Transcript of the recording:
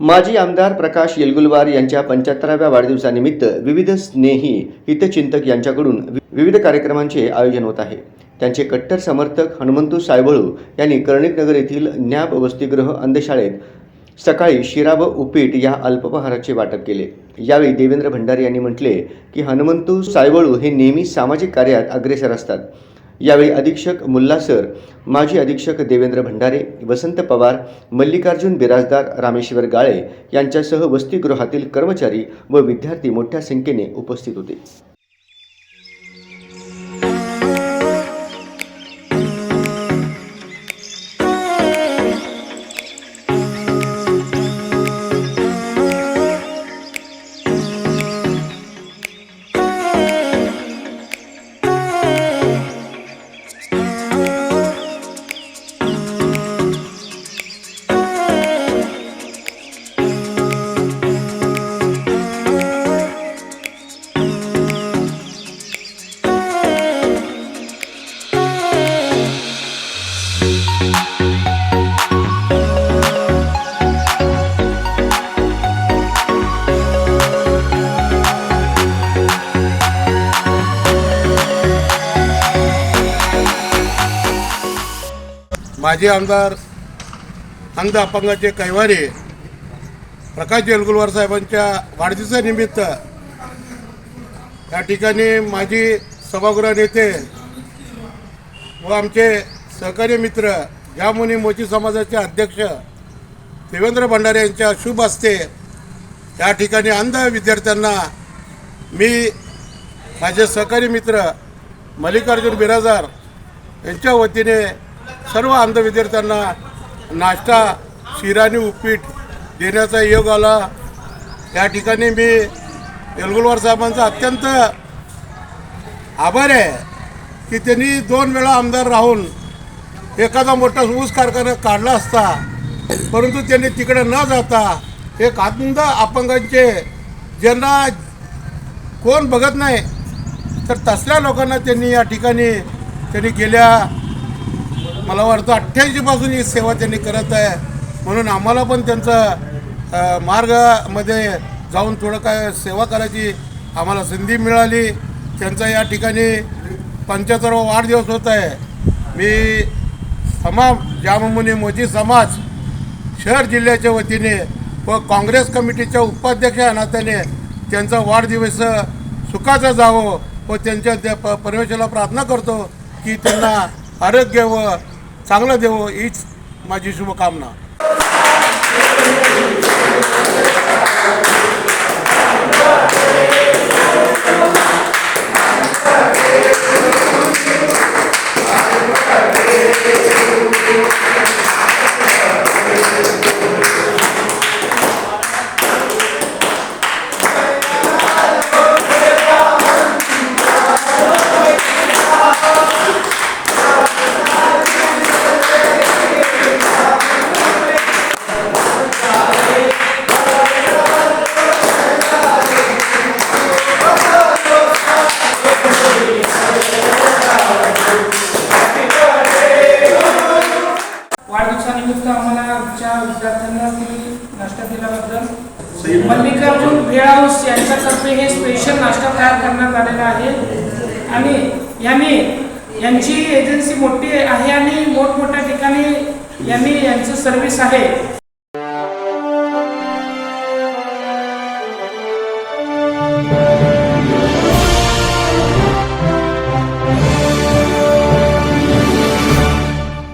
माजी आमदार प्रकाश येलगुलवार यांच्या पंच्याहत्तराव्या वाढदिवसानिमित्त विविध स्नेही हितचिंतक यांच्याकडून विविध कार्यक्रमांचे आयोजन होत आहे. त्यांचे कट्टर समर्थक हनुमंतू सायबळू यांनी कर्णिकनगर येथील न्याब वसतिगृह अंधशाळेत सकाळी शिरा व उपीट या अल्पपहाराचे वाटप केले. यावेळी देवेंद्र भंडारी यांनी म्हटले की हनुमंतू सायबळू हे नेहमी सामाजिक कार्यात अग्रेसर असतात. यावेळी अधीक्षक मुल्ला सर माजी अधीक्षक देवेंद्र भंडारे वसंत पवार मल्लिकार्जुन बिराजदार रामेश्वर गाळे यांच्यासह वसतिगृहातील कर्मचारी व विद्यार्थी मोठ्या संख्येने उपस्थित होते. माजी आमदार अंध अपंगाचे कैवारी प्रकाश जेलगुलवार साहेबांच्या वाढदिवसानिमित्त या ठिकाणी माजी सभागृह नेते व आमचे सहकारी मित्र यामुनी मोची समाजाचे अध्यक्ष देवेंद्र भंडारे यांच्या शुभ हस्ते या ठिकाणी अंध विद्यार्थ्यांना मी माझे सहकारी मित्र मल्लिकार्जुन बिराजार यांच्या वतीने सर्व अंध विद्यार्थ्यांना नाश्ता शिराणी उपीट देण्याचा योग आला. या ठिकाणी मी येलगुलवार साहेबांचा अत्यंत आभार आहे की त्यांनी दोन वेळा आमदार राहून एखादा मोठा ऊस कारखाना काढला असता परंतु त्यांनी तिकडे न जाता एक आनंद अपंगांचे ज्यांना कोण बघत नाही तर तसल्या लोकांना त्यांनी या ठिकाणी त्यांनी गेल्या मला वाटतं अठ्ठ्याऐंशीपासून ही सेवा त्यांनी करत आहे. म्हणून आम्हाला पण त्यांचं मार्गामध्ये जाऊन थोडं काय सेवा करायची आम्हाला संधी मिळाली. त्यांचा या ठिकाणी पंच्याहत्तरावा वाढदिवस होत आहे. मी तमाम जाममुनी मोदी समाज शहर जिल्ह्याच्या वतीने व काँग्रेस कमिटीच्या उपाध्यक्ष नात्याने त्यांचा वाढदिवस सुखाचा जावं व त्यांच्या त्या प परमेश्वराला प्रार्थना करतो की त्यांना आरोग्य व चांगलं देवो हीच माझी शुभकामना. वाढदिवसानिमित्त आम्हाला आमच्या विद्यार्थ्यांना तुम्ही नाश्ता दिल्याबद्दल. मल्लिकार्जुन भेळाऊस यांच्यातर्फे हे स्पेशल नाश्ता तयार करण्यात आलेला आहे. आणि यांनी यांची एजन्सी मोठी आहे आणि मोठमोठ्या ठिकाणी यांनी यांचं सर्व्हिस आहे.